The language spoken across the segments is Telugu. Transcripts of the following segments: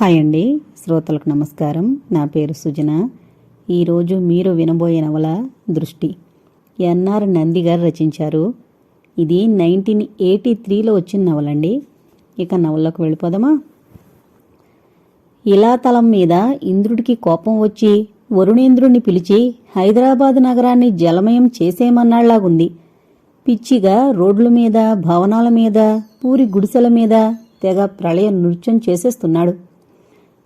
హాయ్ అండి. శ్రోతలకు నమస్కారం. నా పేరు సుజన. ఈరోజు మీరు వినబోయే నవల దృష్టి. ఎన్ఆర్ నంది గారు రచించారు. ఇది నైన్టీన్ ఎయిటీ త్రీలో వచ్చిన నవలండి. ఇక నవల్లోకి వెళ్ళిపోదామా? ఇలాతలం మీద ఇంద్రుడికి కోపం వచ్చి వరుణేంద్రుణ్ణి పిలిచి హైదరాబాద్ నగరాన్ని జలమయం చేసేమన్నాళ్ళాగుంది. పిచ్చిగా రోడ్ల మీద భవనాల మీద పూరి గుడిసెల మీద తెగ ప్రళయ నృత్యం చేసేస్తున్నాడు.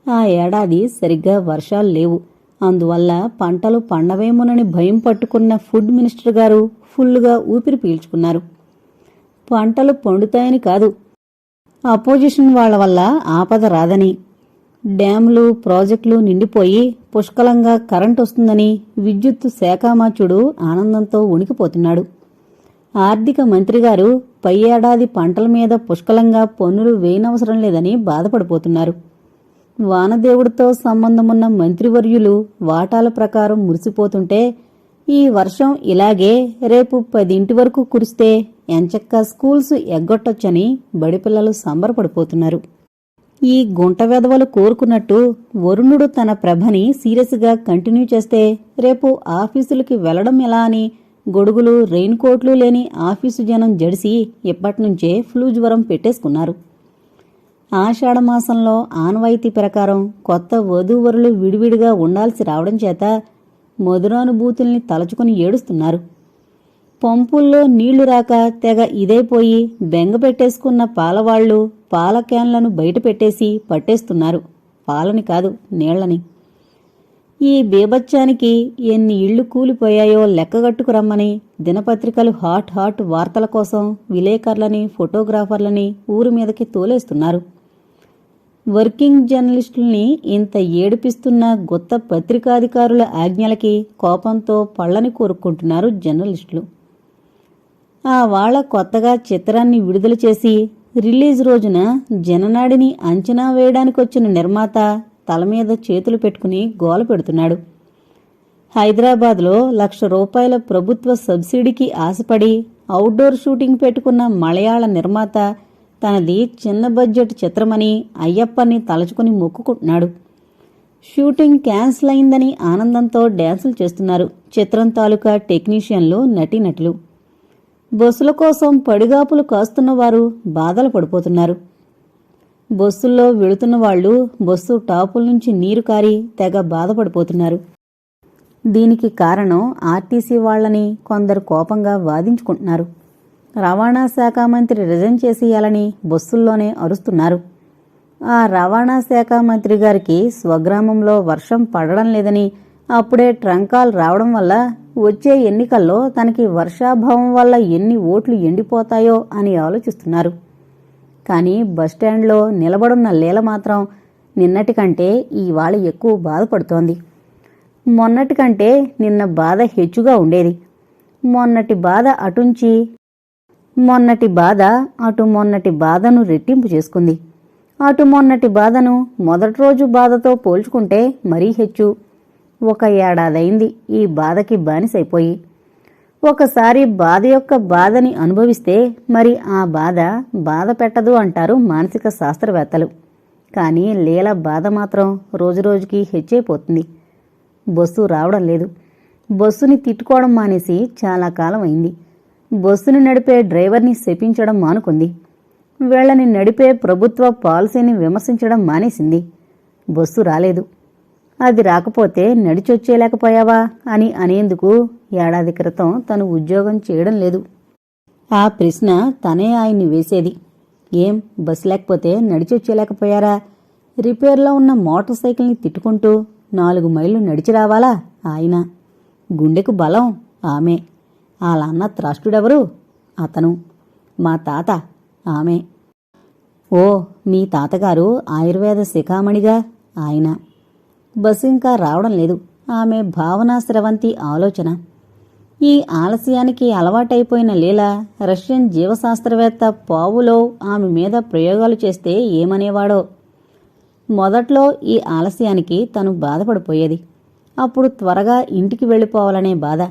ఆ ఏడాది సరిగ్గా వర్షాలు లేవు. అందువల్ల పంటలు పండవేమోనని భయం పట్టుకున్న ఫుడ్ మినిస్టర్ గారు ఫుల్లుగా ఊపిరి పీల్చుకున్నారు. పంటలు పండుతాయని కాదు. అపోజిషన్ వాళ్ళ వల్ల ఆపద రాదని. డ్యాంలు ప్రాజెక్టులు నిండిపోయి పుష్కలంగా కరెంట్ వస్తుందని విద్యుత్ శాఖామాచుడు ఆనందంతో ఉణికిపోతున్నాడు ఆర్థిక మంత్రి గారు పై ఏడాది పంటల మీద పుష్కలంగా పన్నులు వేయనవసరం లేదని బాధపడిపోతున్నారు. వానదేవుడితో సంబంధమున్న మంత్రివర్యులు వాటాల ప్రకారం మురిసిపోతుంటే ఈ వర్షం ఇలాగే రేపు పదింటి వరకు కురిస్తే ఎంచక్క స్కూల్స్ ఎగ్గొట్టొచ్చని బడిపిల్లలు సంబరపడిపోతున్నారు. ఈ గుంట వెధవలు కోరుకున్నట్టు వరుణుడు తన ప్రభని సీరియస్గా కంటిన్యూ చేస్తే రేపు ఆఫీసులకి వెళ్ళడం ఎలా అని గొడుగులు రెయిన్ కోట్లు లేని ఆఫీసు జనం జడిసి ఇప్పటినుంచే ఫ్లూ జ్వరం పెట్టేసుకున్నారు. ఆషాఢమాసంలో ఆనవాయితీ ప్రకారం కొత్త వధూవరులు విడివిడిగా ఉండాల్సి రావడం చేత మధురానుభూతుల్ని తలచుకుని ఏడుస్తున్నారు. పంపుల్లో నీళ్ళు రాక తెగ ఇదైపోయి బెంగ పెట్టేసుకున్న పాలవాళ్ళు పాల క్యాన్లను బయట పెట్టేసి పట్టేస్తున్నారు. పాలని కాదు నీళ్ళని. ఈ బీభత్యానికి ఎన్ని ఇళ్ళు కూలిపోయాయో లెక్కగట్టుకు రమ్మని దినపత్రికలు హాట్ హాట్ వార్తల కోసం విలేకరులని ఫోటోగ్రాఫర్లని ఊరి మీదకి తోలేస్తున్నారు. వర్కింగ్ జర్నలిస్టుల్ని ఇంత ఏడిపిస్తున్న గొత్త పత్రికాధికారుల ఆజ్ఞలకి కోపంతో పళ్ళని కోరుకుంటున్నారు జర్నలిస్టులు. ఆ వాళ్ళ కొత్తగా చిత్రాన్ని విడుదల చేసి రిలీజ్ రోజున జననాడిని అంచనా వేయడానికి వచ్చిన నిర్మాత తల మీద చేతులు పెట్టుకుని గోల పెడుతున్నాడు. హైదరాబాద్లో లక్ష రూపాయల ప్రభుత్వ సబ్సిడీకి ఆశపడి అవుట్డోర్ షూటింగ్ పెట్టుకున్న మలయాళ నిర్మాత తనది చిన్న బడ్జెట్ చిత్రమని అయ్యప్పని తలుచుకుని మొక్కుకుంటున్నాడు. షూటింగ్ క్యాన్సిల్ అయిందని ఆనందంతో డ్యాన్సులు చేస్తున్నారు చిత్రం తాలూకా టెక్నీషియన్లు నటీనటులు. బస్సుల కోసం పడిగాపులు కాస్తున్న వారు బాధలు పడిపోతున్నారు. బస్సుల్లో వెళుతున్న వాళ్ళు బస్సు టాపుల నుంచి నీరు కారి తెగ బాధపడిపోతున్నారు. దీనికి కారణం ఆర్టీసీ వాళ్ళని కొందరు కోపంగా వాదించుకుంటున్నారు. రవాణా శాఖ మంత్రి రిజైన్ చేసేయాలని బస్సుల్లోనే అరుస్తున్నారు. ఆ రవాణా శాఖ మంత్రి గారికి స్వగ్రామంలో వర్షం పడడం లేదని అప్పుడే ట్రంకాల్ రావడం వల్ల వచ్చే ఎన్నికల్లో తనకి వర్షాభావం వల్ల ఎన్ని ఓట్లు ఎండిపోతాయో అని ఆలోచిస్తున్నారు. కానీ బస్టాండ్లో నిలబడున్న లీల మాత్రం నిన్నటి కంటే ఇవాళ ఎక్కువ బాధపడుతోంది. మొన్నటి కంటే నిన్న బాధ హెచ్చుగా ఉండేది. మొన్నటి బాధ అటుంచి మొన్నటి బాధ అటు మొన్నటి బాధను రెట్టింపు చేసుకుంది. అటు మొన్నటి బాధను మొదటి రోజు బాధతో పోల్చుకుంటే మరీ హెచ్చు. ఒక ఏడాదైంది ఈ బాధకి బానిసైపోయి. ఒకసారి బాధ యొక్క బాధని అనుభవిస్తే మరి ఆ బాధ బాధ పెట్టదు అంటారు మానసిక శాస్త్రవేత్తలు. కానీ లీల బాధ మాత్రం రోజురోజుకి హెచ్చైపోతుంది. బస్సు రావడం లేదు. బస్సుని తిట్టుకోవడం మానేసి చాలా కాలం అయింది. బస్సుని నడిపే డ్రైవర్ని శపించడం మానుకుంది. వీళ్ళని నడిపే ప్రభుత్వ పాలసీని విమర్శించడం మానేసింది. బస్సు రాలేదు. అది రాకపోతే నడిచొచ్చేయలేకపోయావా అని అనేందుకు ఏడాది క్రితం తను ఉద్యోగం చేయడం లేదు. ఆ ప్రశ్న తనే ఆయన్ని వేసేది. ఏం బస్సు లేకపోతే నడిచొచ్చేయలేకపోయారా? రిపేర్లో ఉన్న మోటార్ సైకిల్ని తిట్టుకుంటూ నాలుగు మైళ్ళు నడిచి రావాలా ఆయన? గుండెకు బలం ఆమె. అలా అన్న త్రాష్టుడెవరు? అతను. మా తాత ఆమె. ఓ మీ తాతగారు ఆయుర్వేద శిఖామణిగా ఆయన. బస్సు ఇంకా రావడం లేదు. ఆమె భావనా స్రవంతి ఆలోచన. ఈ ఆలస్యానికి అలవాటైపోయిన లీల రష్యన్ జీవశాస్త్రవేత్త పావులో ఆమె మీద ప్రయోగాలు చేస్తే ఏమనేవాడో. మొదట్లో ఈ ఆలస్యానికి తను బాధపడిపోయేది. అప్పుడు త్వరగా ఇంటికి వెళ్ళిపోవాలనే బాధ.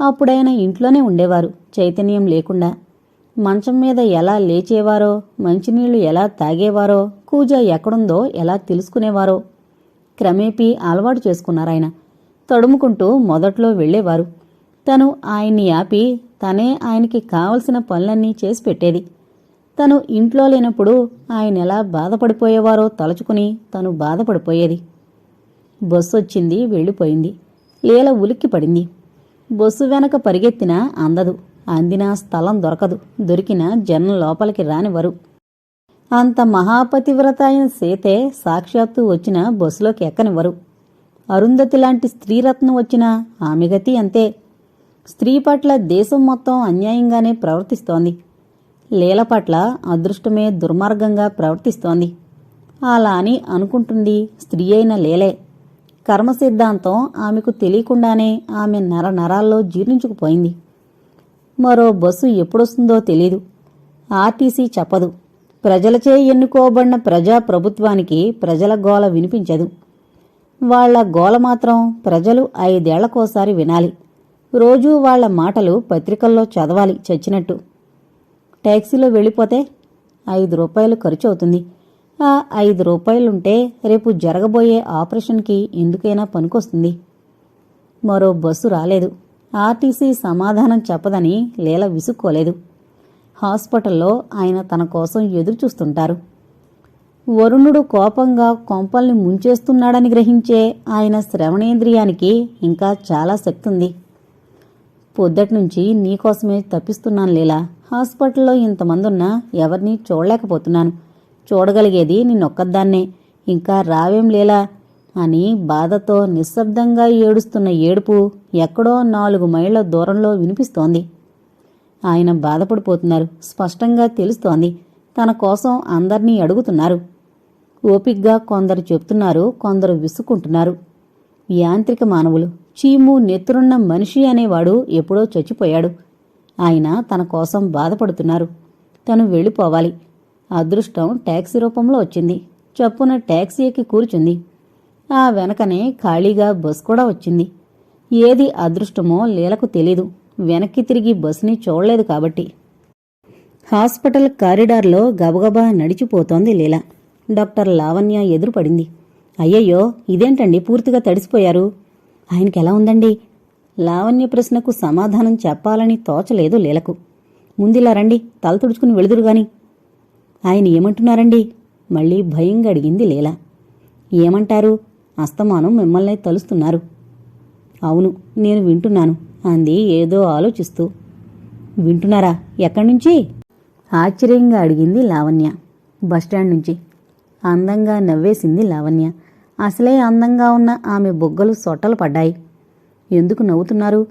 అప్పుడైనా ఇంట్లోనే ఉండేవారు. చైతన్యం లేకుండా మంచం మీద ఎలా లేచేవారో మంచినీళ్ళు ఎలా తాగేవారో కూజ ఎక్కడుందో ఎలా తెలుసుకునేవారో క్రమేపీ అలవాటు చేసుకున్నారాయన. తడుముకుంటూ మొదట్లో వెళ్ళేవారు. తను ఆయన్ని ఆపి తనే ఆయనకి కావలసిన పనులన్నీ చేసి పెట్టేది. తను ఇంట్లో లేనప్పుడు ఆయన ఎలా బాధపడిపోయేవారో తలుచుకుని తను బాధపడిపోయేది. బస్సు వచ్చింది వెళ్ళిపోయింది. లీల ఉలిక్కి పడింది బస్సు వెనక పరిగెత్తినా అందదు. అందినా స్థలం దొరకదు. దొరికిన జనం లోపలికి రానివ్వరు. అంత మహాపతివ్రత అయిన సీతే సాక్షాత్తు వచ్చిన బస్సులోకి ఎక్కనివ్వరు. అరుంధతి లాంటి స్త్రీరత్నం వచ్చిన ఆమె గతి అంతే. స్త్రీ పట్ల దేశం మొత్తం అన్యాయంగానే ప్రవర్తిస్తోంది. లీల పట్ల అదృష్టమే దుర్మార్గంగా ప్రవర్తిస్తోంది. అలా అని అనుకుంటుంది స్త్రీ అయిన లీలే. కర్మ సిద్ధాంతం ఆమెకు తెలియకుండానే ఆమె నర నరాల్లో జీర్ణించుకుపోయింది. మరో బస్సు ఎప్పుడొస్తుందో తెలీదు. ఆర్టీసీ చెప్పదు. ప్రజలచే ఎన్నుకోబడిన ప్రజా ప్రభుత్వానికి ప్రజల గోల వినిపించదు. వాళ్ళ గోల మాత్రం ప్రజలు ఐదేళ్ళకోసారి వినాలి. రోజూ వాళ్ళ మాటలు పత్రికల్లో చదవాలి చచ్చినట్టు. ట్యాక్సీలో వెళ్ళిపోతే ఐదు రూపాయలు ఖర్చు అవుతుంది ఆ ఐదు రూపాయలుంటే రేపు జరగబోయే ఆపరేషన్కి ఎందుకైనా పనికొస్తుంది. మరో బస్సు రాలేదు. ఆర్టీసీ సమాధానం చెప్పదని లీల విసుక్కోలేదు. హాస్పిటల్లో ఆయన తన కోసం ఎదురుచూస్తుంటారు. వరుణుడు కోపంగా కొంపల్ని ముంచేస్తున్నాడని గ్రహించే ఆయన శ్రవణేంద్రియానికి ఇంకా చాలా శక్తి ఉంది పొద్దట్నుంచి నీకోసమే తప్పిస్తున్నాను లీలా. హాస్పిటల్లో ఇంతమందున్నా ఎవరినీ ఎవరిని చూడలేకపోతున్నాను. చూడగలిగేది నిన్నొక్కదాన్నే. ఇంకా రావేం లేలా? అని బాధతో నిశ్శబ్దంగా ఏడుస్తున్న ఏడుపు ఎక్కడో నాలుగు మైళ్ళ దూరంలో వినిపిస్తోంది. ఆయన బాధపడిపోతున్నారు. స్పష్టంగా తెలుస్తోంది. తన కోసం అందర్నీ అడుగుతున్నారు. ఓపిగ్గా కొందరు చెప్తున్నారు కొందరు విసుక్కుంటున్నారు. యాంత్రిక మానవులు. చీము నెత్తురున్న మనిషి అనేవాడు ఎప్పుడో చచ్చిపోయాడు. ఆయన తన కోసం బాధపడుతున్నారు. తను వెళ్ళిపోవాలి. అదృష్టం ట్యాక్సీ రూపంలో వచ్చింది. చప్పున ట్యాక్సీ ఎక్కి కూర్చుంది. ఆ వెనకనే ఖాళీగా బస్ కూడా వచ్చింది. ఏది అదృష్టమో లీలకు తెలీదు. వెనక్కి తిరిగి బస్సుని చూడలేదు కాబట్టి. హాస్పిటల్ కారిడార్లో గబగబా నడిచిపోతోంది లీల. డాక్టర్ లావణ్య ఎదురుపడింది. అయ్యయ్యో ఇదేంటండి? పూర్తిగా తడిసిపోయారు. ఆయనకి ఎలా ఉందండి? లావణ్య ప్రశ్నకు సమాధానం చెప్పాలని తోచలేదు లీలకు. ముందిలా రండి తల తుడుచుకుని వెళుదురుగాని ఆయన ఏమంటున్నారండి? మళ్ళీ భయంగా అడిగింది లీల. ఏమంటారు? అస్తమానం మిమ్మల్ని తలుస్తున్నారు. అవును నేను వింటున్నాను అంది ఏదో ఆలోచిస్తూ. వింటున్నారా? ఎక్కడి నుంచి? ఆశ్చర్యంగా అడిగింది లావణ్య. బస్టాండ్ నుంచి. అందంగా నవ్వేసింది లావణ్య. అసలే అందంగా ఉన్న ఆమె బొగ్గలు సొట్టలు పడ్డాయి. ఎందుకు నవ్వుతున్నారు?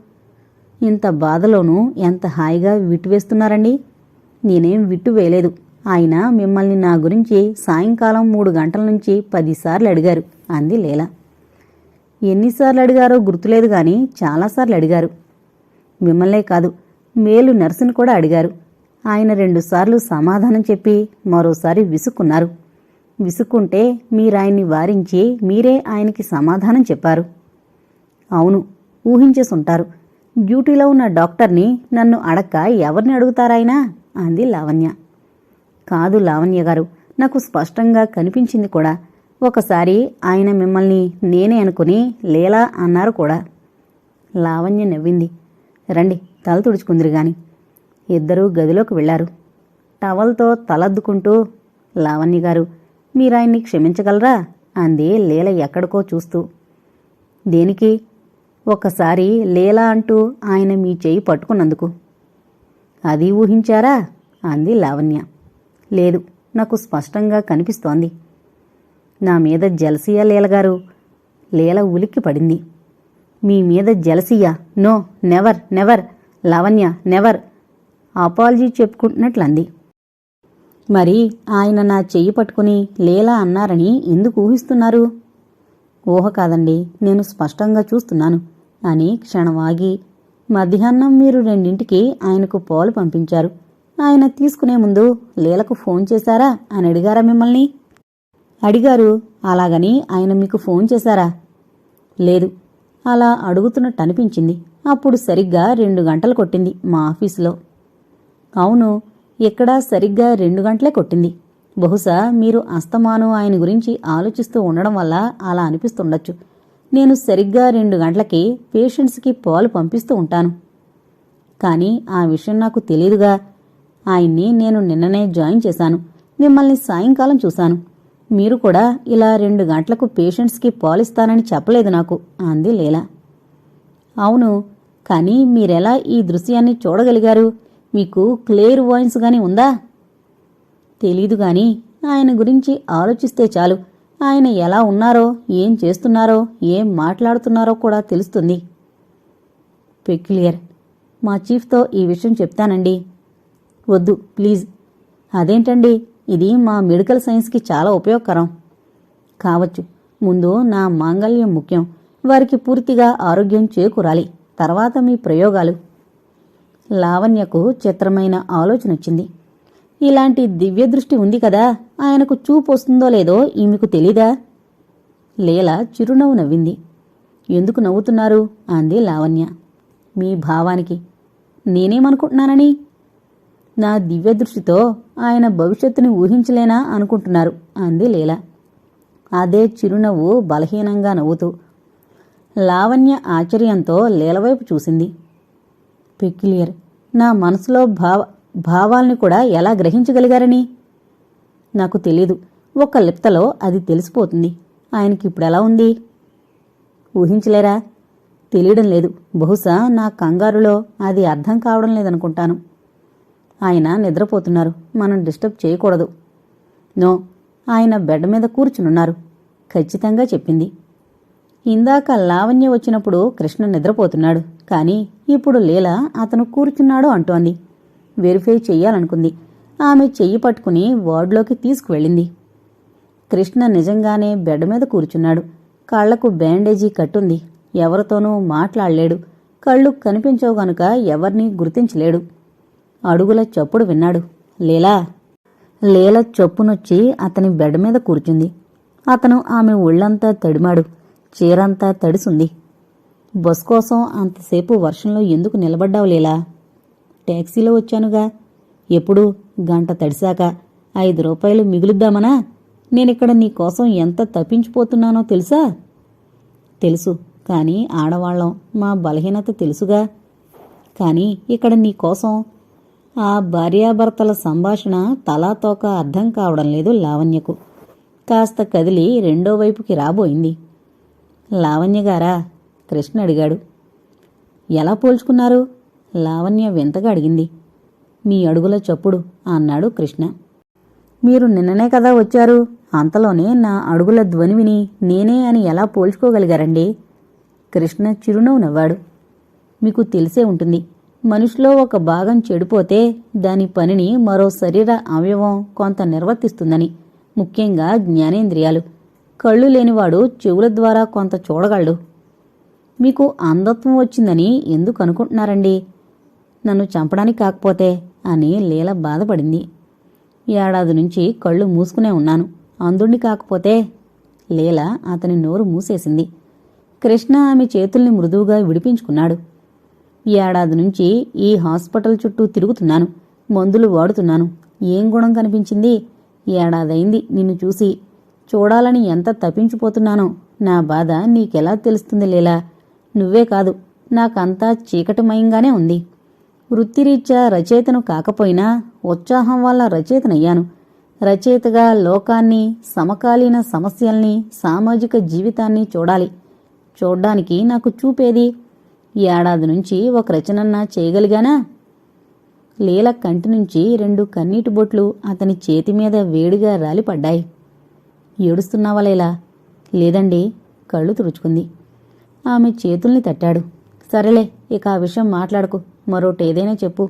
ఇంత బాధలోనూ ఎంత హాయిగా విట్టు వేస్తున్నారండి? నేనేం విట్టు వేయలేదు. ఆయన మిమ్మల్ని నా గురించి సాయంకాలం మూడు గంటల నుంచి పదిసార్లు అడిగారు అంది లీల. ఎన్నిసార్లు అడిగారో గుర్తులేదు కానీ చాలాసార్లు అడిగారు. మిమ్మల్నే కాదు మేలు నర్సును కూడా అడిగారు. ఆయన రెండుసార్లు సమాధానం చెప్పి మరోసారి విసుక్కున్నారు. విసుక్కుంటే మీరాయన్ని వారించి మీరే ఆయనకి సమాధానం చెప్పారు. అవును ఊహించేసుంటారు. డ్యూటీలో ఉన్న డాక్టర్ని నన్ను అడక్క ఎవరిని అడుగుతారాయనా? అంది లావణ్య. కాదు లావణ్య గారు. నాకు స్పష్టంగా కనిపించింది కూడా. ఒకసారి ఆయన మిమ్మల్ని నేనే అనుకుని లేలా అన్నారు కూడా. లావణ్య నవ్వింది. రండి తల తుడుచుకుందిరు గాని. ఇద్దరూ గదిలోకి వెళ్ళారు టవల్తో తలద్దుకుంటూ లావణ్య గారు మీరాయన్ని క్షమించగలరా? అంది లీల ఎక్కడికో చూస్తూ. దేనికి? ఒకసారి లీల అంటూ ఆయన మీ చేయి పట్టుకున్నందుకు. అది ఊహించారా? అంది లావణ్య. లేదు నాకు స్పష్టంగా కనిపిస్తోంది. నా మీద జలసియా లీలగారు. లీల ఉలిక్కి పడింది. మీ మీద jealousy? No never never. Lavanya never. Apology చెప్పుకుంటున్నట్లంది. మరి ఆయన నా చెయ్యి పట్టుకుని లీలా అన్నారని ఎందుకు ఊహిస్తున్నారు? ఊహ కాదండి నేను స్పష్టంగా చూస్తున్నాను. అని క్షణమాగి మధ్యాహ్నం మీరు రెండింటికి ఆయనకు పాలు పంపించారు. ఆయన తీసుకునే ముందు లీలకు ఫోన్ చేశారా అని అడిగారా మిమ్మల్ని? అడిగారు. అలాగని ఆయన మీకు ఫోన్ చేశారా? లేదు. అలా అడుగుతున్నట్టు అనిపించింది. అప్పుడు సరిగ్గా రెండు గంటలు కొట్టింది మా ఆఫీసులో. అవును ఇక్కడ సరిగ్గా రెండు గంటలే కొట్టింది. బహుశా మీరు అస్తమానం ఆయన గురించి ఆలోచిస్తూ ఉండడం వల్ల అలా అనిపిస్తుండొచ్చు. నేను సరిగ్గా రెండు గంటలకి పేషెంట్స్కి పాలు పంపిస్తూ ఉంటాను. కానీ ఆ విషయం నాకు తెలియదుగా. ఆయన్ని నేను నిన్ననే జాయిన్ చేశాను. మిమ్మల్ని సాయంకాలం చూశాను. మీరు కూడా ఇలా రెండు గంటలకు పేషెంట్స్కి పాలిస్తానని చెప్పలేదు నాకు అంది లీలా. అవును కానీ మీరెలా ఈ దృశ్యాన్ని చూడగలిగారు? మీకు క్లియర్ వాయిన్స్ గాని ఉందా? తెలీదు గాని ఆయన గురించి ఆలోచిస్తే చాలు. ఆయన ఎలా ఉన్నారో ఏం చేస్తున్నారో ఏం మాట్లాడుతున్నారో కూడా తెలుస్తుంది. పెక్యులియర్. మా చీఫ్తో ఈ విషయం చెప్తానండి. వద్దు ప్లీజ్. అదేంటండి? ఇది మా మెడికల్ సైన్స్కి చాలా ఉపయోగకరం. కావచ్చు. ముందు నా మాంగల్యం ముఖ్యం. వారికి పూర్తిగా ఆరోగ్యం చేకూరాలి. తర్వాత మీ ప్రయోగాలు. లావణ్యకు చిత్రమైన ఆలోచన వచ్చింది. ఇలాంటి దివ్య దృష్టి ఉంది కదా? ఆయనకు చూపు వస్తుందో లేదో ఈమెకు తెలీదా? లీల చిరునవ్వు నవ్వింది. ఎందుకు నవ్వుతున్నారు? అంది లావణ్య. మీ భావానికి. నేనేమనుకుంటున్నానని? నా దివ్య దృష్టితో ఆయన భవిష్యత్తుని ఊహించలేనా అనుకుంటున్నారు అంది లీల. అదే చిరునవ్వు బలహీనంగా నవ్వుతూ. లావణ్య ఆశ్చర్యంతో లీలవైపు చూసింది. పెక్యులియర్ నా మనసులో భావ భావాల్ని కూడా ఎలా గ్రహించగలిగారని? నాకు తెలీదు. ఒక లిప్తలో అది తెలిసిపోతుంది. ఆయనకి ఇప్పుడు ఎలా ఉంది? ఊహించలేరా? తెలియడం లేదు. బహుశా నా కంగారులో అది అర్థం కావడం లేదనుకుంటాను. ఆయన నిద్రపోతున్నారు. మనం డిస్టర్బ్ చేయకూడదు. నో ఆయన బెడ్ మీద కూర్చునున్నారు. ఖచ్చితంగా చెప్పింది. ఇందాక లావణ్య వచ్చినప్పుడు కృష్ణ నిద్రపోతున్నాడు. కానీ ఇప్పుడు లీల అతను కూర్చున్నాడు అంటోంది. వెరిఫై చెయ్యాలనుకుంది. ఆమె చెయ్యి పట్టుకుని వార్డులోకి తీసుకువెళ్ళింది. కృష్ణ నిజంగానే బెడ్ మీద కూర్చున్నాడు. కాళ్ళకు బ్యాండేజీ కట్టుంది. ఎవరితోనూ మాట్లాడలేడు. కళ్ళు కనిపించవు గనుక ఎవరినీ గుర్తించలేడు. అడుగుల చప్పుడు విన్నాడు. లీలా! లీల చొప్పునొచ్చి అతని బెడ్ మీద కూర్చుంది. అతను ఆమె ఒళ్ళంతా తడిమాడు. చీరంతా తడిసుంది. బస్ కోసం అంతసేపు వర్షంలో ఎందుకు నిలబడ్డావు లీలా? ట్యాక్సీలో వచ్చానుగా. ఎప్పుడు? గంట తడిశాక. ఐదు రూపాయలు మిగులుద్దామనా? నేనిక్కడ నీకోసం ఎంత తప్పించిపోతున్నానో తెలుసా? తెలుసు. కానీ ఆడవాళ్ళం మా బలహీనత తెలుసుగా. కానీ ఇక్కడ నీకోసం ఆ భార్యాభర్తల సంభాషణ తలాతోక అర్థం కావడం లేదు లావణ్యకు. కాస్త కదిలి రెండో వైపుకి రాబోయింది. లావణ్య గారా? కృష్ణ అడిగాడు. ఎలా పోల్చుకున్నారు? లావణ్య వింతగా అడిగింది. మీ అడుగుల చప్పుడు అన్నాడు కృష్ణ. మీరు నిన్ననే కదా వచ్చారు. అంతలోనే నా అడుగుల ధ్వని విని నేనే అని ఎలా పోల్చుకోగలిగారండి? కృష్ణ చిరునవ్వు నవ్వాడు. మీకు తెలిసే ఉంటుంది. మనిషిలో ఒక భాగం చెడిపోతే దాని పనిని మరో శరీర అవయవం కొంత నిర్వర్తిస్తుందని. ముఖ్యంగా జ్ఞానేంద్రియాలు. కళ్ళు లేనివాడు చెవుల ద్వారా కొంత చూడగలడు. మీకు అంధత్వం వచ్చిందని ఎందుకు అనుకుంటున్నారండి? నన్ను చంపడానికి కాకపోతే అని లీల బాధపడింది. ఏడాది నుంచి కళ్ళు మూసుకునే ఉన్నాను. అందుండి కాకపోతే లీల అతని నోరు మూసేసింది. కృష్ణ ఆమె చేతుల్ని మృదువుగా విడిపించుకున్నాడు. ఏడాది నుంచి ఈ హాస్పిటల్ చుట్టూ తిరుగుతున్నాను. మందులు వాడుతున్నాను. ఏం గుణం కనిపించింది? ఏడాదైంది నిన్ను చూసి. చూడాలని ఎంత తప్పించిపోతున్నానో నా బాధ నీకెలా తెలుస్తుంది లీలా? నువ్వే కాదు నాకంతా చీకటిమయంగానే ఉంది. వృత్తిరీత్యా రచయితను కాకపోయినా ఉత్సాహం వల్ల రచయితనయ్యాను. రచయితగా లోకాన్ని సమకాలీన సమస్యల్ని సామాజిక జీవితాన్ని చూడాలి. చూడ్డానికి నాకు చూపేది ఏడాది నుంచి ఒక రచనన్నా చేయగలిగానా? లీల కంటి నుంచి రెండు కన్నీటి బొట్లు అతని చేతి మీద వేడిగా రాలిపడ్డాయి. ఏడుస్తున్నావా లీలా? లేదండి కళ్ళు తుడుచుకుంది. ఆమె చేతుల్ని తట్టాడు. సరేలే ఇక ఆ విషయం మాట్లాడకు. మరోటి ఏదైనా చెప్పు.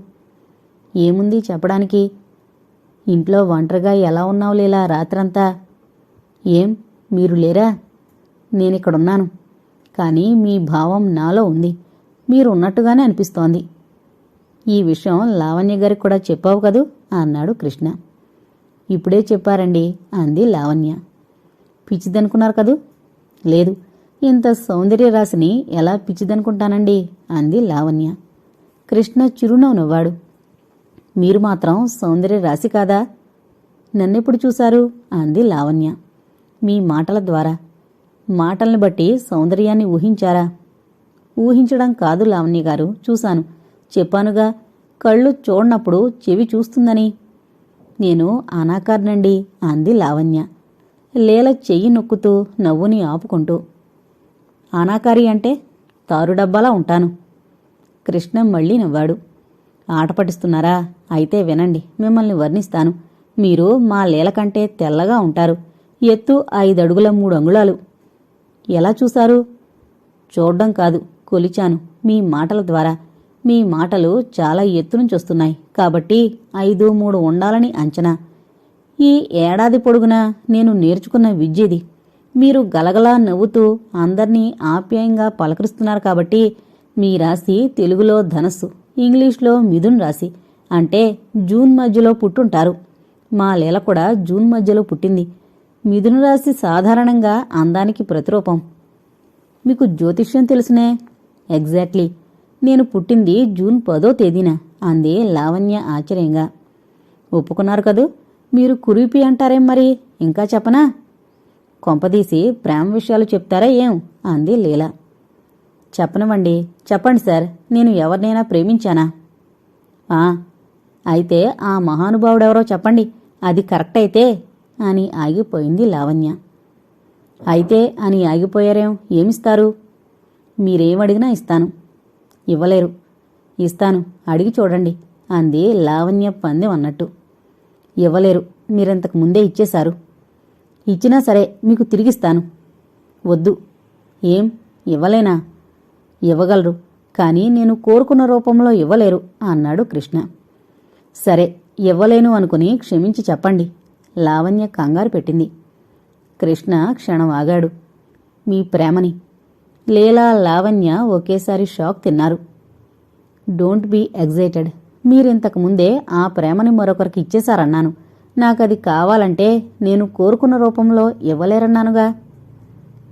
ఏముంది చెప్పడానికి? ఇంట్లో ఒంటరిగా ఎలా ఉన్నావు లీలా రాత్రంతా? ఏం మీరు లేరా? నేనిక్కడున్నాను. కానీ మీ భావం నాలో ఉంది. మీరు ఉన్నట్టుగానే అనిపిస్తోంది. ఈ విషయం లావణ్య గారికి కూడా చెప్పావు కదూ? అన్నాడు కృష్ణ. ఇప్పుడే చెప్పారండి అంది లావణ్య. పిచ్చిదనుకున్నారు కదూ? లేదు. ఇంత సౌందర్య రాశిని ఎలా పిచ్చిదనుకుంటానండి? అంది లావణ్య. కృష్ణ చిరునవ్వు నవ్వాడు. మీరు మాత్రం సౌందర్య రాశి కాదా? నన్నెప్పుడు చూశారు? అంది లావణ్య. మీ మాటల ద్వారా. మాటల్ని బట్టి సౌందర్యాన్ని ఊహించారా? ఊహించడం కాదు లావణ్య గారు. చూశాను. చెప్పానుగా కళ్ళు చూడనప్పుడు చెవి చూస్తుందని. నేను అనాకార్నండి అంది లావణ్య. లేల చెయ్యి నొక్కుతూ నవ్వుని ఆపుకుంటూ. అనాకారి అంటే తారుడబ్బాలా ఉంటాను. కృష్ణ మళ్ళీ నవ్వాడు. ఆట పట్టిస్తున్నారా? అయితే వినండి మిమ్మల్ని వర్ణిస్తాను. మీరు మా లీల కంటే తెల్లగా ఉంటారు. ఎత్తు ఐదడుగుల మూడు అంగుళాలు ఎలా చూశారు? చూడ్డం కాదు. కొలిచాను. మీ మాటల ద్వారా. మీ మాటలు చాలా ఎత్తు నుంచి వస్తున్నాయి. కాబట్టి ఐదు మూడు ఉండాలని అంచనా. ఈ ఏడాది పొడుగునా నేను నేర్చుకున్న విద్యది మీరు గలగలా నవ్వుతూ అందర్నీ ఆప్యాయంగా పలకరిస్తున్నారు కాబట్టి మీ రాశి తెలుగులో ధనస్సు ఇంగ్లీష్లో మిథున్ రాశి. అంటే జూన్ మధ్యలో పుట్టుంటారు. మా లీల కూడా జూన్ మధ్యలో పుట్టింది. మిథున రాశి సాధారణంగా అందానికి ప్రతిరూపం. మీకు జ్యోతిష్యం తెలుసునే? ఎగ్జాక్ట్లీ నేను పుట్టింది జూన్ పదో తేదీన. అంది లావణ్య ఆశ్చర్యంగా. ఒప్పుకున్నారు కదూ? మీరు కురిపి అంటారేం మరి? ఇంకా చెప్పనా? కొంపదీసి ప్రేమ విషయాలు చెప్తారా ఏం? అంది లీల. చెప్పనవండి చెప్పండి సార్. నేను ఎవరినైనా ప్రేమించానా? ఆ అయితే ఆ మహానుభావుడెవరో చెప్పండి. అది కరెక్ట్ అయితే అని ఆగిపోయింది లావణ్య. అయితే అని ఆగిపోయారేం? ఏమిస్తారు? మీరేమడిగినా ఇస్తాను. ఇవ్వలేరు. ఇస్తాను. అడిగి చూడండి. అంది లావణ్య పందెం అన్నట్టు. ఇవ్వలేరు. మీరంతకు ముందే ఇచ్చేశారు. ఇచ్చినా సరే మీకు తిరిగిస్తాను. వద్దు. ఏం? ఇవ్వలేనా? ఇవ్వగలరు. కానీ నేను కోరుకున్న రూపంలో ఇవ్వలేరు అన్నాడు కృష్ణ. సరే ఇవ్వలేను అనుకుని క్షమించి చెప్పండి. లావణ్య కంగారు పెట్టింది. కృష్ణ క్షణం ఆగాడు. మీ ప్రేమని లీలా లావణ్య ఒకేసారి షాక్ తిన్నారు. Don't be excited. మీరింతకు ముందే ఆ ప్రేమని మరొకరికి ఇచ్చేశారన్నాను. నాకది కావాలంటే నేను కోరుకున్న రూపంలో ఇవ్వలేరన్నానుగా.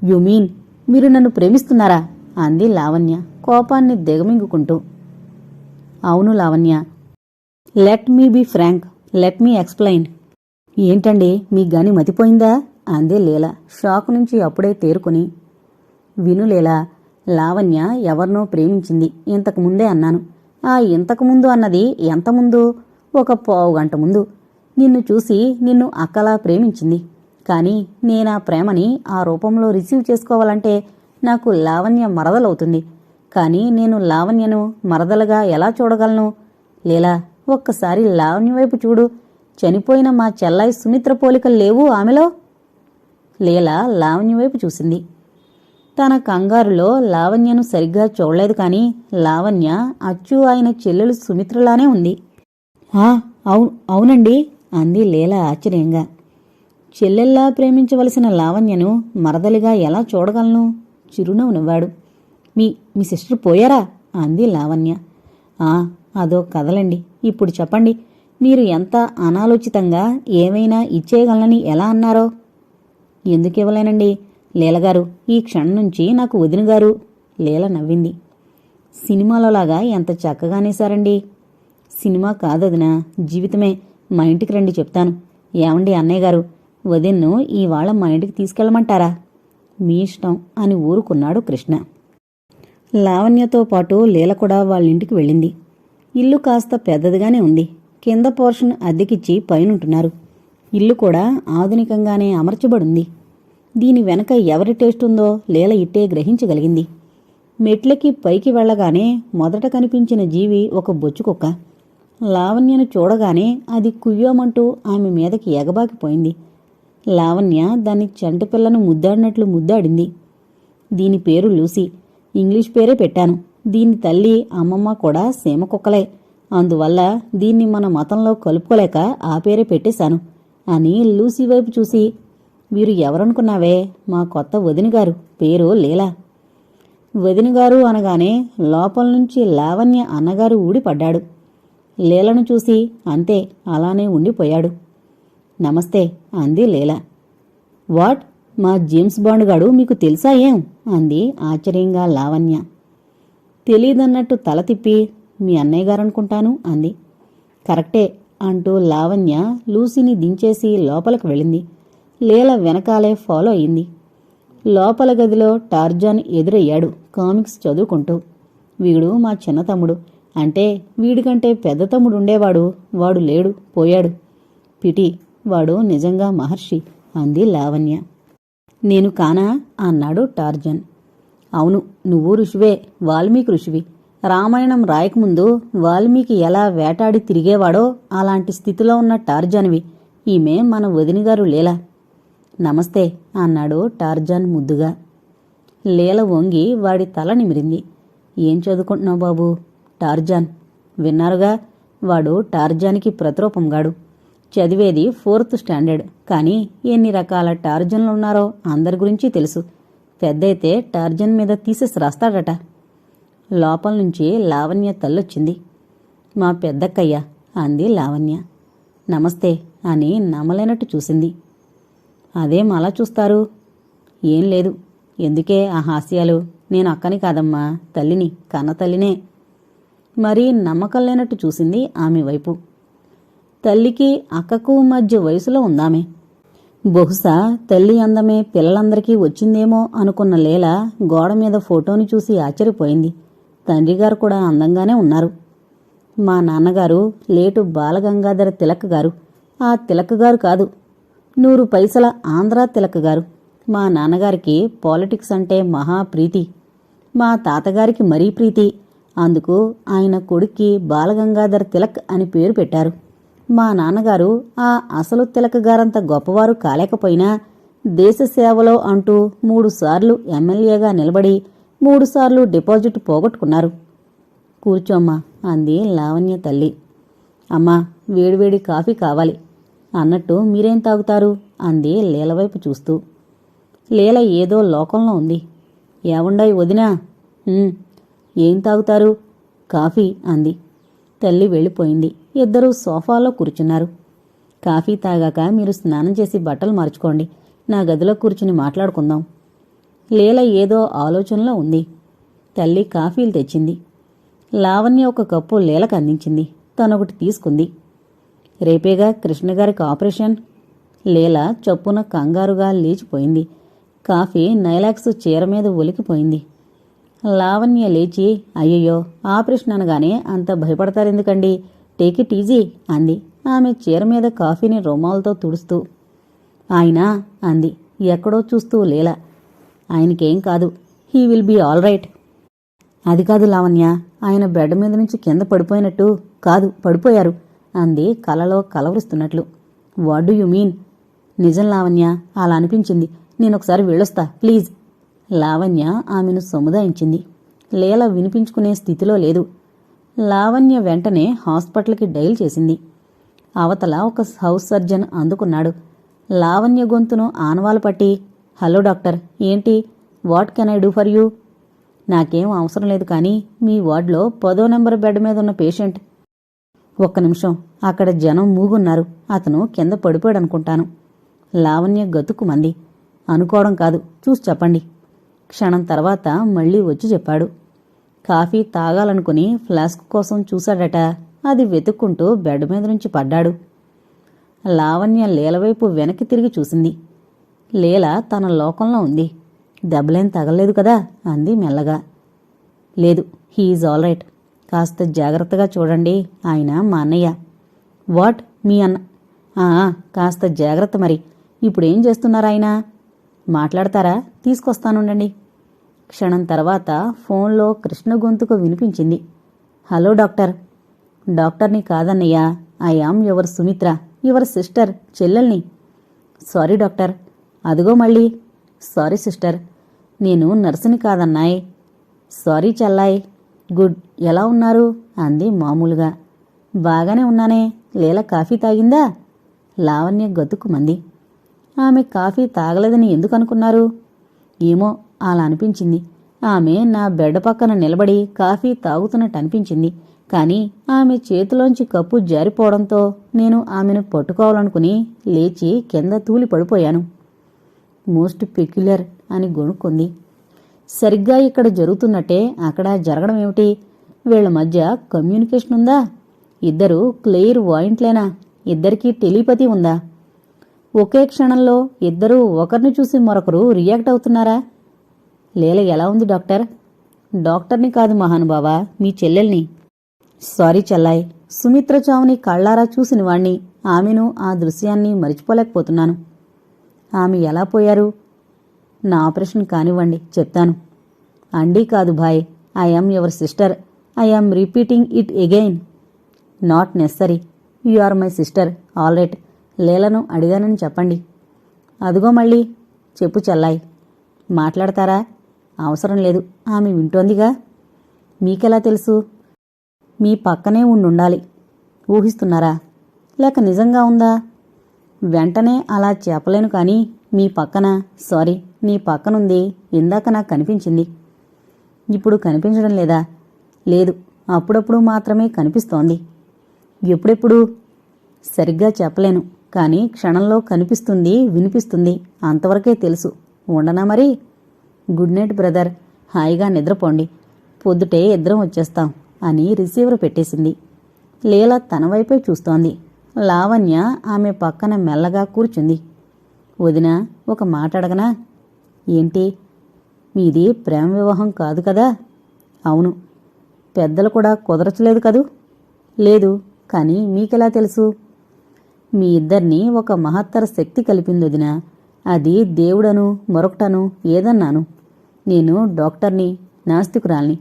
యు మీన్ మీరు నన్ను ప్రేమిస్తున్నారా? అంది లావణ్య కోపాన్ని దిగమింగుకుంటూ. అవును Lavanya. Let me be frank let me explain. ఏంటండి మీ గని మతిపోయిందా? అంది లీల షాక్ నుంచి అప్పుడే తేరుకుని. వినులేలా లావణ్య ఎవరినో ప్రేమించింది. ఇంతకు ముందే అన్నాను. ఆ ఇంతకుముందు అన్నది ఎంత ముందు? ఒక పావు గంట ముందు. నిన్ను చూసి నిన్ను అక్కలా ప్రేమించింది. కానీ నేనా ప్రేమని ఆ రూపంలో రిసీవ్ చేసుకోవాలంటే నాకు లావణ్య మరదలవుతుంది. కానీ నేను లావణ్యను మరదలుగా ఎలా చూడగలను? లేలా ఒక్కసారి లావణ్య వైపు చూడు. చనిపోయిన మా చెల్లాయి సుమిత్ర పోలికలు లేవు ఆమెలో? లీలా లావణ్య వైపు చూసింది. తన కంగారులో లావణ్యను సరిగ్గా చూడలేదు కాని లావణ్య అచ్చు ఆయన చెల్లెలు సుమిత్రలానే ఉంది. ఆ అవు అవునండి అంది లీల ఆశ్చర్యంగా. చెల్లెల్లా ప్రేమించవలసిన లావణ్యను మరదలిగా ఎలా చూడగలను? చిరునవ్వు నవ్వాడు. మీ మీ సిస్టర్ పోయారా? అంది లావణ్య. ఆ అదో కదలండి ఇప్పుడు చెప్పండి మీరు ఎంత అనాలోచితంగా ఏమైనా ఇచ్చేయగలనని ఎలా అన్నారో? ఎందుకు ఇవ్వలేనండి? లీలగారు ఈ క్షణం నుంచి నాకు వదినగారు. లీల నవ్వింది. సినిమాలోలాగా ఎంత చక్కగా అనేశారండి. సినిమా కాదదినా జీవితమే. మా ఇంటికి రండి చెప్తాను. ఏమండి అన్నయ్య గారు వదిన్ను ఇవాళ మా ఇంటికి తీసుకెళ్ళమంటారా? మీ ఇష్టం అని ఊరుకున్నాడు కృష్ణ. లావణ్యతో పాటు లీల కూడా వాళ్ళ ఇంటికి వెళ్ళింది. ఇల్లు కాస్త పెద్దదిగానే ఉంది. కింద పోర్షన్ అద్దెకిచ్చి పైనుంటున్నారు. ఇల్లు కూడా ఆధునికంగానే అమర్చబడుంది. దీని వెనక ఎవరి టేస్ట్ ఉందో లీల ఇట్టే గ్రహించగలిగింది. మెట్లకి పైకి వెళ్ళగానే మొదట కనిపించిన జీవి ఒక బొచ్చుకుక్క. లావణ్యను చూడగానే అది కుయ్యోమంటూ ఆమె మీదకి ఎగబాకిపోయింది. లావణ్య దాని చంటిపిల్లను ముద్దాడినట్లు ముద్దాడింది. దీని పేరు లూసీ. ఇంగ్లీష్ పేరే పెట్టాను. దీని తల్లి అమ్మమ్మ కూడా సీమ కుక్కలే. అందువల్ల దీన్ని మన మతంలో కలుపుకోలేక ఆ పేరే పెట్టేశాను అని లూసీ వైపు చూసి వీరు ఎవరనుకున్నావే? మా కొత్త వదినగారు పేరు లీలా. వదినగారు అనగానే లోపల నుంచి లావణ్య అన్నగారు ఊడిపడ్డాడు. లీలను చూసి అంతే అలానే ఉండిపోయాడు. నమస్తే అంది లీల. వాట్? మా జేమ్స్ బాండ్ గాడు మీకు తెలుసా ఏం? అంది ఆశ్చర్యంగా లావణ్య. తెలీదన్నట్టు తల తిప్పి మీ అన్నయ్య గారనుకుంటాను అంది. కరెక్టే అంటూ లావణ్య లూసీని దించేసి లోపలికి వెళ్ళింది. లీల వెనకాలే ఫాలో అయింది. లోపల గదిలో టార్జాన్ ఎదురయ్యాడు కామిక్స్ చదువుకుంటూ. వీడు మా చిన్న తమ్ముడు. అంటే వీడికంటే పెద్ద తమ్ముడు ఉండేవాడు. వాడు లేడు పోయాడు. పిటి వాడు నిజంగా మహర్షి అంది లావణ్య. నేను కానా? అన్నాడు టార్జన్. అవును నువ్వు ఋషివే వాల్మీకి ఋషివి. రామాయణం రాయకముందు వాల్మీకి ఎలా వేటాడి తిరిగేవాడో అలాంటి స్థితిలో ఉన్న టార్జాన్వి. ఈమె మన వదినగారు లేలా. నమస్తే అన్నాడు టార్జాన్ ముద్దుగా. లీల వంగి వాడి తల నిమిరింది. ఏం చదువుకుంటున్నావు బాబు? టార్జాన్. విన్నారుగా వాడు టార్జాన్కి ప్రతిరూపంగాడు చదివేది ఫోర్త్ స్టాండర్డ్. కానీ ఎన్ని రకాల టార్జన్లు ఉన్నారో అందరి గురించి తెలుసు. పెద్దయితే టార్జన్ మీద తీసేసి రాస్తాడట. లోపల నుంచి లావణ్య తల్లొచ్చింది. మా పెద్దక్కయ్య అంది లావణ్య. నమస్తే అని నమ్మలేనట్టు చూసింది. అదేం అలా చూస్తారు. ఏం లేదు. ఎందుకే ఆ హాస్యాలు? నేను అక్కని కాదమ్మా. తల్లిని కన్న తల్లినే. మరీ నమ్మకం లేనట్టు చూసింది ఆమె వైపు. తల్లికి అక్కకు మధ్య వయసులో ఉందామె. బహుశా తల్లి అందమే పిల్లలందరికీ వచ్చిందేమో అనుకున్న లీల గోడ మీద ఫోటోని చూసి ఆశ్చర్యపోయింది. తండ్రిగారు కూడా అందంగానే ఉన్నారు. మా నాన్నగారు లేటు బాలగంగాధర తిలక్ గారు. ఆ తిలక్ గారు కాదు. నూరు పైసల ఆంధ్ర తిలక్ గారు. మా నాన్నగారికి పాలిటిక్స్ అంటే మహా ప్రీతి. మా తాతగారికి మరీ ప్రీతి. అందుకు ఆయన కొడుక్కి బాలగంగాధర్ తిలక్ అని పేరు పెట్టారు. మా నాన్నగారు ఆ అసలు తిలక్ గారంత గొప్పవారు కాలేకపోయినా దేశ సేవలో అంటూ మూడుసార్లు ఎమ్మెల్యేగా నిలబడి మూడుసార్లు డిపాజిట్ పోగొట్టుకున్నారు. కూర్చోమ్మా అంది లావణ్య తల్లి. అమ్మా వేడివేడి కాఫీ కావాలి. అన్నట్టు మీరేం తాగుతారు? అంది లీలవైపు చూస్తూ. లీల ఏదో లోకంలో ఉంది. ఏముండాయి వదినా? ఏం తాగుతారు? కాఫీ అంది. తల్లి వెళ్ళిపోయింది. ఇద్దరూ సోఫాలో కూర్చున్నారు. కాఫీ తాగాక మీరు స్నానం చేసి బట్టలు మార్చుకోండి. నా గదిలో కూర్చుని మాట్లాడుకుందాం. లీల ఏదో ఆలోచనలో ఉంది. తల్లి కాఫీలు తెచ్చింది. లావణ్య ఒక కప్పు లీలకు అందించింది. తనొకటి తీసుకుంది. రేపేగా కృష్ణగారికి ఆపరేషన్? లీల చొప్పున కంగారుగా లేచిపోయింది. కాఫీ నైలాక్స్ చీర మీద ఒలికిపోయింది. లావణ్య లేచి అయ్యయ్యో ఆపరేషన్ అనగానే అంత భయపడతారెందుకండి? టేక్ ఇట్ ఈజీ అంది. ఆమె చీర మీద కాఫీని రుమాలతో తుడుస్తూ. ఆయన అంది ఎక్కడో చూస్తూ లీల. ఆయనకేం కాదు he will be all right. అది కాదు లావణ్య ఆయన బెడ్ మీద నుంచి కింద పడిపోయినట్టు కాదు పడిపోయారు. అంది కలలో కలవరుస్తున్నట్లు. What do you mean? నిజం లావణ్య. అలా అనిపించింది. నేనొకసారి వెళ్ళొస్తా. ప్లీజ్. లావణ్య ఆమెను సముదాయించింది. లీల వినిపించుకునే స్థితిలో లేదు. లావణ్య వెంటనే హాస్పిటల్కి డైల్ చేసింది. అవతల ఒక హౌస్ సర్జన్ అందుకున్నాడు. లావణ్య గొంతును ఆనవాలు పట్టి హలో డాక్టర్. ఏంటి? What can I do for you? నాకేం అవసరం లేదు కానీ మీ వార్డులో పదో నెంబర్ బెడ్ మీద ఉన్న పేషెంట్ ఒక్క నిమిషం. అక్కడ జనం మూగున్నారు. అతను కింద పడిపోయాడు అనుకుంటాను లావణ్య గతుకుమంది అనుకోవడం కాదు. చూసి చెప్పండి. క్షణం తర్వాత మళ్ళీ వచ్చి చెప్పాడు. కాఫీ తాగాలనుకుని ఫ్లాస్క్ కోసం చూశాడట. అది వెతుక్కుంటూ బెడ్ మీద నుంచి పడ్డాడు. లావణ్య లీలవైపు వెనక్కి తిరిగి చూసింది. లీల తన లోకంలో ఉంది. దెబ్బలేం తగలేదు కదా? అంది మెల్లగా. లేదు. He is all right. కాస్త జాగ్రత్తగా చూడండి ఆయన మా అన్నయ్య. వాట్? మీ అన్న? ఆ, కాస్త జాగ్రత్త మరి. ఇప్పుడేం చేస్తున్నారు ఆయన? మాట్లాడతారా? తీసుకొస్తానుండండి. క్షణం తర్వాత ఫోన్లో కృష్ణ గొంతుకు వినిపించింది. Hello doctor. డాక్టర్ని కాదన్నయ్యా. I am your Sumitra your sister చెల్లెల్ని. Sorry doctor. అదిగో మళ్ళీ. Sorry sister. నేను నర్సుని కాదన్నాయ్. సారీ చెల్లాయ్. గుడ్. ఎలా ఉన్నారు? అంది మామూలుగా. బాగానే ఉన్నానే. లీల కాఫీ తాగిందా? లావణ్య గతుక్కుమంది ఆమె కాఫీ తాగలేదని ఎందుకు అనుకున్నారు? ఏమో అలా అనిపించింది. ఆమె నా బెడ్ పక్కన నిలబడి కాఫీ తాగుతున్నట్టు అనిపించింది. కానీ ఆమె చేతిలోంచి కప్పు జారిపోవడంతో నేను ఆమెను పట్టుకోవాలనుకుని లేచి కింద తూలి పడిపోయాను. మోస్ట్ పెక్యులర్ అని గొణుక్కుంది. సరిగ్గా ఇక్కడ జరుగుతున్నట్టే అక్కడ జరగడం ఏమిటి వీళ్ళ మధ్య కమ్యూనికేషన్ ఉందా? ఇద్దరు క్లియర్ వాయింట్లేనా ఇద్దరికీ టెలిపతి ఉందా? ఒకే క్షణంలో ఇద్దరూ ఒకరిని చూసి మరొకరు రియాక్ట్ అవుతున్నారా? లీల ఎలా ఉంది డాక్టర్? డాక్టర్ని కాదు మహానుభావా మీ చెల్లెల్ని. సారీ చెల్లాయ్ సుమిత్ర చావుని కళ్ళారా చూసిన వాణ్ణి ఆమెను ఆ దృశ్యాన్ని మరిచిపోలేకపోతున్నాను. ఆమె ఎలా పోయారు? నా ఆపరేషన్ కానివ్వండి చెప్తాను. అండీ కాదు భాయ్ I am your sister. I am repeating it again not necessary you are my sister all right లేలను అడిగానని చెప్పండి. అదిగో మళ్ళీ. చెప్పు చెల్లాయి. మాట్లాడతారా? అవసరం లేదు. ఆమె వింటోందిగా. మీకెలా తెలుసు? మీ పక్కనే ఉండుండాలి. ఊహిస్తున్నారా? లేక నిజంగా ఉందా? వెంటనే అలా చెప్పలేను కానీ మీ పక్కన సారీ నీ పక్కనుంది. ఇందాక నాకు కనిపించింది. ఇప్పుడు కనిపించడం లేదా? లేదు. అప్పుడప్పుడు మాత్రమే కనిపిస్తోంది. ఎప్పుడెప్పుడు? సరిగ్గా చెప్పలేను. కానీ క్షణంలో కనిపిస్తుంది వినిపిస్తుంది. అంతవరకే తెలుసు. ఉండనా మరి? Good night brother. హాయిగా నిద్రపోండి. పొద్దుటే ఇద్దరం వచ్చేస్తాం అని రిసీవర్ పెట్టేసింది. లీల తన వైపే చూస్తోంది. లావణ్య ఆమె పక్కన మెల్లగా కూర్చుంది. వదిన ఒక మాట అడగనా? ఏంటి? మీది ప్రేమ వివాహం కాదు కదా? అవును. పెద్దలు కూడా కుదరచలేదు కదూ? లేదు కానీ మీకెలా తెలుసు? మీ ఇద్దరిని ఒక మహత్తర శక్తి కలిపింది వదిన. అది దేవుడను మరొకటను ఏదన్నాను. నేను డాక్టర్ని నాస్తికురాల్ని.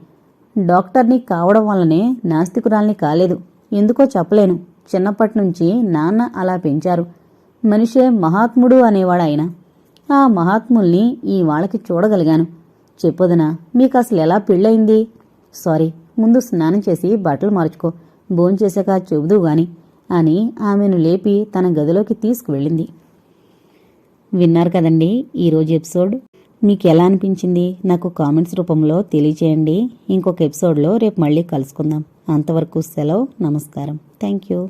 డాక్టర్ని కావడం వల్లనే నాస్తికురాల్ని కాలేదు. ఎందుకో చెప్పలేను. చిన్నప్పటి నుంచి నాన్న అలా పెంచారు. మనిషే మహాత్ముడు అనేవాడు ఆయన ఆ మహాత్ముల్ని ఈ వాళ్ళకి చూడగలిగాను. చెప్పొదనా మీకు అసలు ఎలా పెళ్ళయింది? సారీ ముందు స్నానం చేసి బట్టలు మార్చుకో. భోంచేశాక చెబుదు గాని అని ఆమెను లేపి తన గదిలోకి తీసుకువెళ్ళింది. విన్నారు కదండి ఈరోజు ఎపిసోడ్? మీకు ఎలా అనిపించింది? నాకు కామెంట్స్ రూపంలో తెలియచేయండి. ఇంకొక ఎపిసోడ్లో రేపు మళ్ళీ కలుసుకుందాం. అంతవరకు సెలవు నమస్కారం. Thank you.